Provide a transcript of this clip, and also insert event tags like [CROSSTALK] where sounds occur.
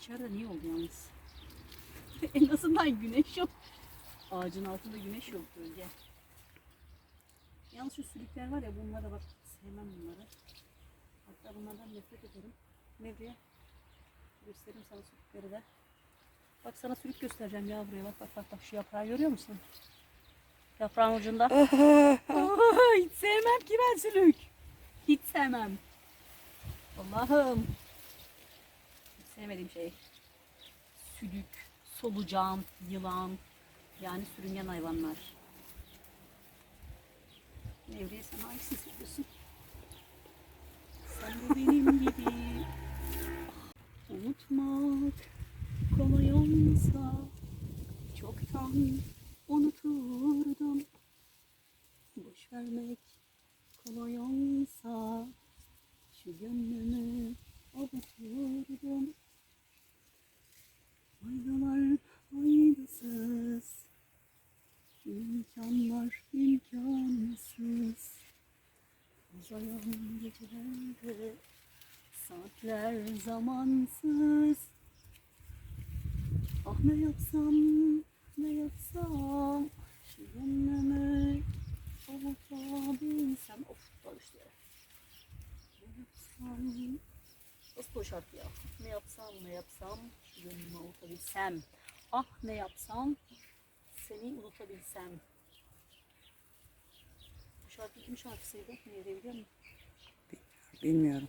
İçeride niye oldu yalnız? [LAUGHS] en azından güneş yok. Ağacın altında güneş yok gölge. Yalnız şu sülükler var ya bunlara bak sevmem bunları. Hatta bunlardan nefret ederim. Ne diye? Göstereyim sana sülükleri de. Bak sana sülük göstereceğim ya buraya bak bak bak bak şu yaprağı görüyor musun? Yaprağın ucunda. [LAUGHS] Hiç sevmem ki ben sülük. Hiç sevmem. Allah'ım. Sevmediğim şey. Sülük, solucan, yılan. Yani sürüngen hayvanlar. Nevriye sen hangisini seviyorsun? Sen de benim gibi. Unutmak kolay olsa çoktan unuturdum. Boş vermek kolay olsa şu gönlümü avuturdum. Gecelerde saatler zamansız. Ah ne yapsam, ne yapsam, şu gönlümü avutabilsem. Of, işte. Ne yapsam, nasıl bu şarkı ya? Ne yapsam, ne yapsam, şu gönlümü avutabilsem. Ah ne yapsam, seni unutabilsem. Şarkı kim şarkısıydı? Nereye biliyor musun? Bilmiyorum.